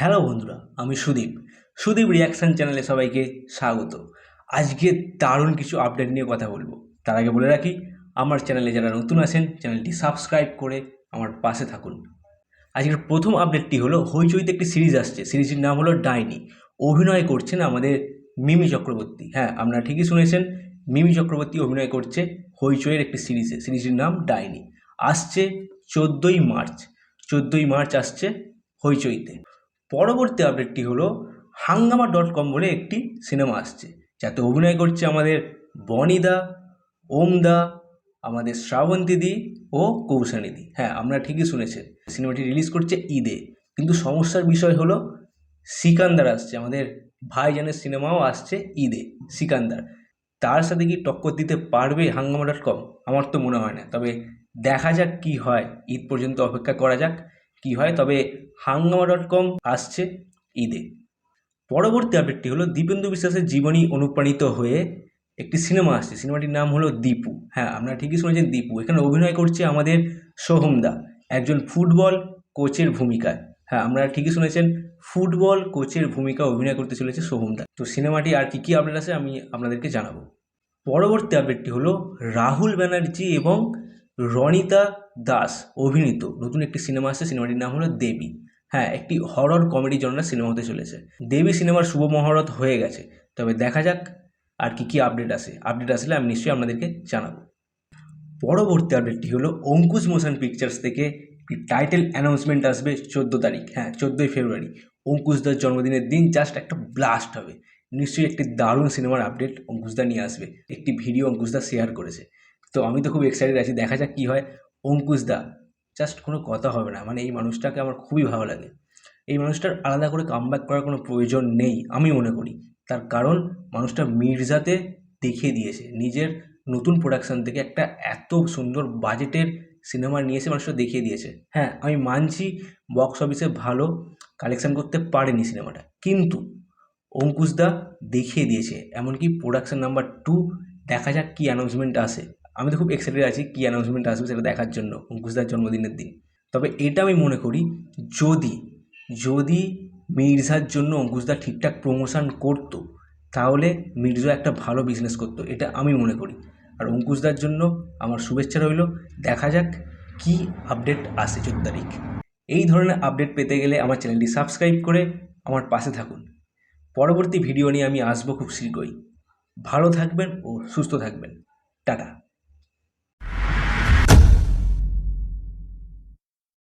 Hello বন্ধুরা, আমি Sudip. Sudip reaction চ্যানেলে সবাইকে স্বাগত। আজকে দারুণ কিছু আপডেট নিয়ে কথা বলব। তার আগে বলে রাখি, আমার চ্যানেলে যারা নতুন আছেন চ্যানেলটি সাবস্ক্রাইব করে আমার পাশে থাকুন। আজকের প্রথম আপডেটটি হলো, হইচইতে একটি সিরিজ আসছে। সিরিজটির নাম হলো ডাইনি। অভিনয় করছেন আমাদের মিমি চক্রবর্তী। হ্যাঁ আপনারা ঠিকই শুনেছেন, মিমি চক্রবর্তী অভিনয় করছে হইচইয়ের একটি সিরিজে সিরিজটির নাম ডাইনি। আসছে চোদ্দোই মার্চ। চোদ্দোই মার্চ আসছে হইচইতে। পরবর্তী আপডেটটি হলো হাঙ্গামা ডট কম বলে একটি সিনেমা আসছে, যাতে অভিনয় করছে আমাদের বনিদা, ওমদা, আমাদের শ্রাবন্তীদি ও কৌশানীদি। হ্যাঁ আপনারা ঠিকই শুনেছেন সিনেমাটি রিলিজ করছে ঈদে। কিন্তু সমস্যার বিষয় হলো সিকান্দার আসছে, আমাদের ভাইজানের সিনেমাও আসছে ঈদে, সিকান্দার। তার সাথে কি টক্কর দিতে পারবে হাঙ্গামা ডট কম আমার তো মনে হয় না। তবে দেখা যাক কি হয়, ঈদ পর্যন্ত অপেক্ষা করা যাক। কি হয়? তবে হাঙ্গামা ডট কম আসছে ঈদে। পরবর্তী আপডেটটি হলো, দীপেন্দু বিশ্বাসের জীবনী অনুপ্রাণিত হয়ে একটি সিনেমা আসছে। সিনেমাটির নাম হলো দীপু। হ্যাঁ আপনারা ঠিকই শুনেছেন দীপু। এখানে অভিনয় করছে আমাদের সোহমদা একজন ফুটবল কোচের ভূমিকায়। হ্যাঁ আপনারা ঠিকই শুনেছেন, ফুটবল কোচের ভূমিকা অভিনয় করতে চলেছে সোহমদা তো সিনেমাটি আর কী কী আপডেট আছে আমি আপনাদেরকে জানাব। পরবর্তী আপডেটটি হলো, রাহুল ব্যানার্জি এবং রনিতা দাস অভিনীত। নতুন একটি সিনেমা আসছে সিনেমাটির নাম হলো দেবী। হ্যাঁ একটি হরর কমেডি জনরার সিনেমা হতে চলেছে। দেবী সিনেমার শুভ মহরত হয়ে গেছে। তবে দেখা যাক আর কি কি আপডেট আসে। আপডেট আসলে আমি নিশ্চয়ই আপনাদেরকে জানাব। পরবর্তী আপডেটটি হলো অঙ্কুশ মোশন পিকচার্স থেকে একটি টাইটেল অ্যানাউন্সমেন্ট আসবে চোদ্দ তারিখ। হ্যাঁ চোদ্দোই ফেব্রুয়ারি। অঙ্কুশ অঙ্কুশদার জন্মদিনের দিন জাস্ট একটা ব্লাস্ট হবে। নিশ্চয়ই একটি দারুণ সিনেমার আপডেট অঙ্কুশদা নিয়ে আসবে। একটি ভিডিও অঙ্কুশদা শেয়ার করেছে। তো আমি তো খুব এক্সাইটেড আছি, দেখা যাক কী হয়। অঙ্কুশ দা জাস্ট কোনো কথা হবে না মানে এই মানুষটাকে আমার খুবই ভালো লাগে। এই মানুষটার আলাদা করে কামব্যাক করার কোনো প্রয়োজন নেই, আমি মনে করি। তার কারণ মানুষটা মির্জাতে দেখিয়ে দিয়েছে, নিজের নতুন প্রোডাকশান থেকে একটা এত সুন্দর বাজেটের সিনেমা নিয়ে এসে মানুষটা দেখিয়ে দিয়েছে। হ্যাঁ আমি মানছি বক্স অফিসে ভালো কালেকশান করতে পারেনি সিনেমাটা কিন্তু অঙ্কুশদা দেখিয়ে দিয়েছে। এমনকি প্রোডাকশান নাম্বার টু দেখা যাক কী অ্যানাউন্সমেন্ট আসে। আমি তো খুব এক্সাইটেড আছি কী অ্যানাউন্সমেন্ট আসবে সেটা দেখার জন্য, অঙ্কুশদার জন্মদিনের দিন। তবে এটা আমি মনে করি, যদি যদি মির্জার জন্য অঙ্কুশদা ঠিকঠাক প্রমোশন করতো, তাহলে মির্জা একটা ভালো বিজনেস করতো, এটা আমি মনে করি। আর অঙ্কুশদার জন্য আমার শুভেচ্ছা রইল, দেখা যাক কী আপডেট আসে চোদ্দ তারিখ। এই ধরনের আপডেট পেতে গেলে আমার চ্যানেলটি সাবস্ক্রাইব করে আমার পাশে থাকুন। পরবর্তী ভিডিও নিয়ে আমি আসব খুব শীঘ্রই। ভালো থাকবেন ও সুস্থ থাকবেন। টাটা।